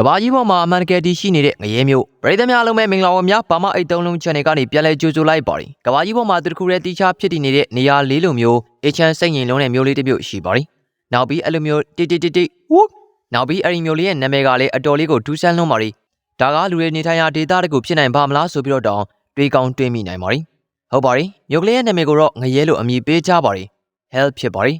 ကဘာကြီးပေါ်မှာအမှန်တကယ်တည်ရှိနေတဲ့ငရဲမျိုးပရိသတ်များအားလုံးပဲမင်္ဂလာပါများဘာမအိတ်သုံးလုံး channel ကနေပြန်လဲကြိုဆိုလိုက်ပါတယ်ကဘာကြီးပေါ်မှာသူတစ်ခုတည်းတီးခြားဖြစ်တည်နေတဲ့နေရာလေးလိုမျိုးအေချမ်းစိတ်ငြိမ်လုံးတဲ့မျိုးလေးတစ်မျိုးရှိပါတယ်နောက်ပြီးအဲ့လိုမျိုးတိတိတိတိဝုနောက်ပြီးအဲ့ဒီမျိုးလေးရဲ့နာမည်ကလည်းအတော်လေးကိုဒူးဆန်းလွန်းပါတယ်ဒါကလူတွေနေထိုင်ရာဒေသတကူဖြစ်နိုင်ပါမလားဆိုပြီးတော့တောင်းတွေးကောင်းတွေးမိနိုင်ပါတယ်ဟုတ်ပါတယ်မျိုးကလေးရဲ့နာမည်ကိုတော့ငရဲလို့အမည်ပေးကြပါတယ် hell ဖြစ်ပါတယ်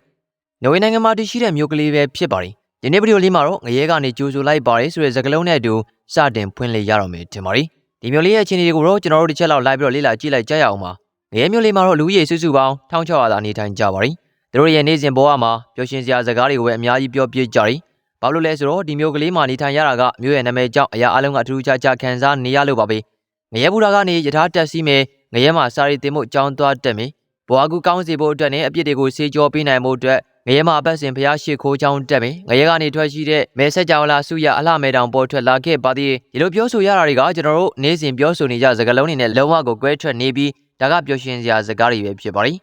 နော်ဝေနိုင်ငံမှာတည်ရှိတဲ့မျိုးကလေးပဲဖြစ်ပါတယ် ဒီနေ့ဗီဒီယိုလေးမှာတော့ငရဲကနေကြိုဆိုလိုက်ပါတယ်ဆိုတဲ့စကားလုံးနဲ့အတူစတင်ဖွင့်လှစ်ရတော့မယ်ထင်ပါတယ်ဒီမျိုးလေးရဲ့အခြေအနေတွေကိုတော့ကျွန်တော်တို့တစ်ချက်လောက်လိုက်ပြီးတော့လေ့လာကြည့်လိုက်ကြရအောင်ပါငရဲမျိုးလေးမှာတော့လူကြီးစုစုပေါင်း1600သာနေထိုင်ကြပါတယ်သူတို့ရဲ့နေ့စဉ်ဘဝမှာပျော်ရွှင်စရာစကားတွေကိုပဲအများကြီးပြောပြကြတယ်ဘာလို့လဲဆိုတော့ဒီမျိုးကလေးမှာနေထိုင်ရတာကမျိုးရဲ့နာမည်ကြောင့်အရာအလုံးကအထူးခြားခြားခံစားနေရလို့ပါပဲငရဲဘူရာကနေယထာတက်စီးမယ်ငရဲမှာစာရီတင်မှုအကြောင်းသွားတက်မယ် ဘွားကူကောင်းစီဖို့အတွက်နဲ့အပြစ်တွေကိုစေကြောပေးနိုင်မှုအတွက်ငရဲမှာအပတ်စဉ်ဖျားရှိခိုးချောင်းတက်မယ်ငရဲကနေထွက်ရှိတဲ့မဲဆက်ကြောင်လာစုရအလှမဲတောင်ပေါ်ထွက်လာခဲ့ပါသေးတယ်ဒီလိုပြောဆိုရတာတွေကကျွန်တော်တို့နေ့စဉ်ပြောဆိုနေကြစကားလုံးတွေနဲ့လုံးဝကိုကွဲထွက်နေပြီးဒါကပျော်ရွှင်စရာစကားတွေပဲဖြစ်ပါတယ်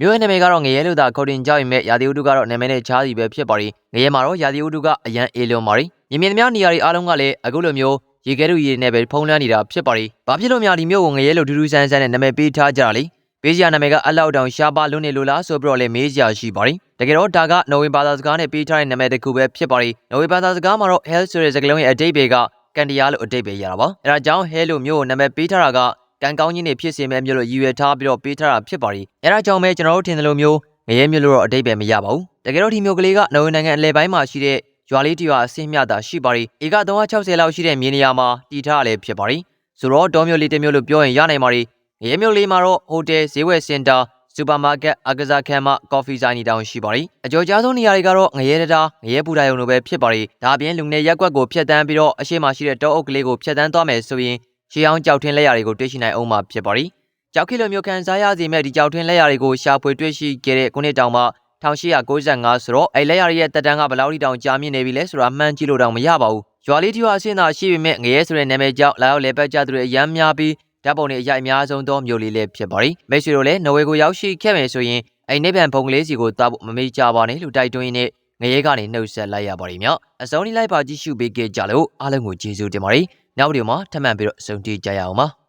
မြို့ရဲ့နာမည်ကတော့ငရဲလို့သာခေါ်တင်ကြရင်မဲ့ရာသီဥတုကတော့နာမည်နဲ့ချားစီပဲဖြစ်ပါတယ်ငရဲမှာတော့ရာသီဥတုကအရန်အေးလွန်ပါတယ်မြင်မြင်သမျှနေရာတွေအားလုံးကလည်းအခုလိုမျိုးရေခဲတူရေနဲ့ပဲဖုံးလွှမ်းနေတာဖြစ်ပါတယ်ဘာဖြစ်လို့များဒီမြို့ကိုငရဲလို့ဒူးဒူးဆန်းဆန်းနဲ့နာမည်ပေးထားကြတာလဲ ပေးစရာနာမည်ကအလောက်တောင်ရှားပါလွန်းနေလို့လားဆိုပြီးတော့လည်းမေးစရာရှိပါတယ်တကယ်တော့ဒါကနော်ဝေဘာသာစကားနဲ့ပေးထားတဲ့နာမည်တစ်ခုပဲဖြစ်ပါတယ်နော်ဝေဘာသာစကားမှာတော့ hell ဆိုတဲ့စကားလုံးရဲ့အတိတ်တွေကကန်တရားလို့အတိတ်ပဲရတာပါအဲဒါကြောင့် hell လို့မျိုးကိုနာမည်ပေးထားတာကကံကောင်းခြင်းတွေဖြစ်စေမဲ့မျိုးလို့ရည်ရွယ်ထားပြီးတော့ပေးထားတာဖြစ်ပါတယ်အဲဒါကြောင့်ပဲကျွန်တော်တို့ထင်တယ်လို့မျိုးငရဲမျိုးလို့တော့အတိတ်ပဲမရပါဘူးတကယ်တော့ဒီမျိုးကလေးကနော်ဝေနိုင်ငံအလဲပိုင်းမှာရှိတဲ့ရွာလေးတရွာအဆင့်မြတာရှိပါတယ်ဧက360လောက်ရှိတဲ့မြေနေရာမှာတည်ထားလည်းဖြစ်ပါတယ်ဆိုတော့တောမျိုးလေးတစ်မျိုးလို့ပြောရင်ရနိုင်ပါတယ် ငရဲမျိုးလေးမှာတော့ဟိုတယ်ဈေးဝယ်စင်တာစူပါမားကတ်အကစားခန်းမကော်ဖီဆိုင်နေတောင်ရှိပါတယ်အကျော်ကြားဆုံးနေရာတွေကတော့ငရဲတတာငရဲပူတာယုံလိုပဲဖြစ်ပါတယ်ဒါအပြင်လူနေရက်ကွက်ကိုဖျက်ဆီးပြီးတော့အရှိမရှိတဲ့တောအုပ်ကလေးကိုဖျက်ဆီးသွားမယ်ဆိုရင်ရှေးအောင်ကြောက်ထင်းလက်ရာတွေကိုတွေ့ရှိနိုင်အောင်မှာဖြစ်ပါတယ်ကြောက်ခိလိုမျိုးခံစားရစေမဲ့ဒီကြောက်ထင်းလက်ရာတွေကိုရှာဖွေတွေ့ရှိခဲ့တဲ့ခုနှစ်တောင်မှ1895ဆိုတော့အဲ့လက်ရရဲ့တက်တန်းကဘယ်လောက်ထိတောင်ကြာမြင့်နေပြီလဲဆိုတာမှန်းကြည့်လို့တောင်မရပါဘူး။ရွာလေးတီဝအဆင့်သာရှိပေမဲ့ငရဲဆိုတဲ့နာမည်ကြောင့်လာရောက်လေပတ်ကြသူတွေအများများပြီး ဓာတ်ပုံတွေအရိုက်အများဆုံးသောမျိုးလေးလည်းဖြစ်ပါရီ။မိတ်ဆွေတို့လည်းနော်ဝေကိုရောက်ရှိခဲ့မယ်ဆိုရင်အဲ့နိဗ္ဗာန်ဘုံကလေးစီကိုသွားဖို့မမေ့ကြပါနဲ့လို့တိုက်တွန်းရင်းနဲ့ငရဲကနေနှုတ်ဆက်လိုက်ရပါရီမြောက်။အစုံလေးလိုက်ပါကြည့်ရှုပေးကြကြလို့အားလုံးကိုကျေးဇူးတင်ပါရီ။နောက်ဗီဒီယိုမှာထပ်မံပြီးတော့ဆုံတွေ့ကြရအောင်ပါ။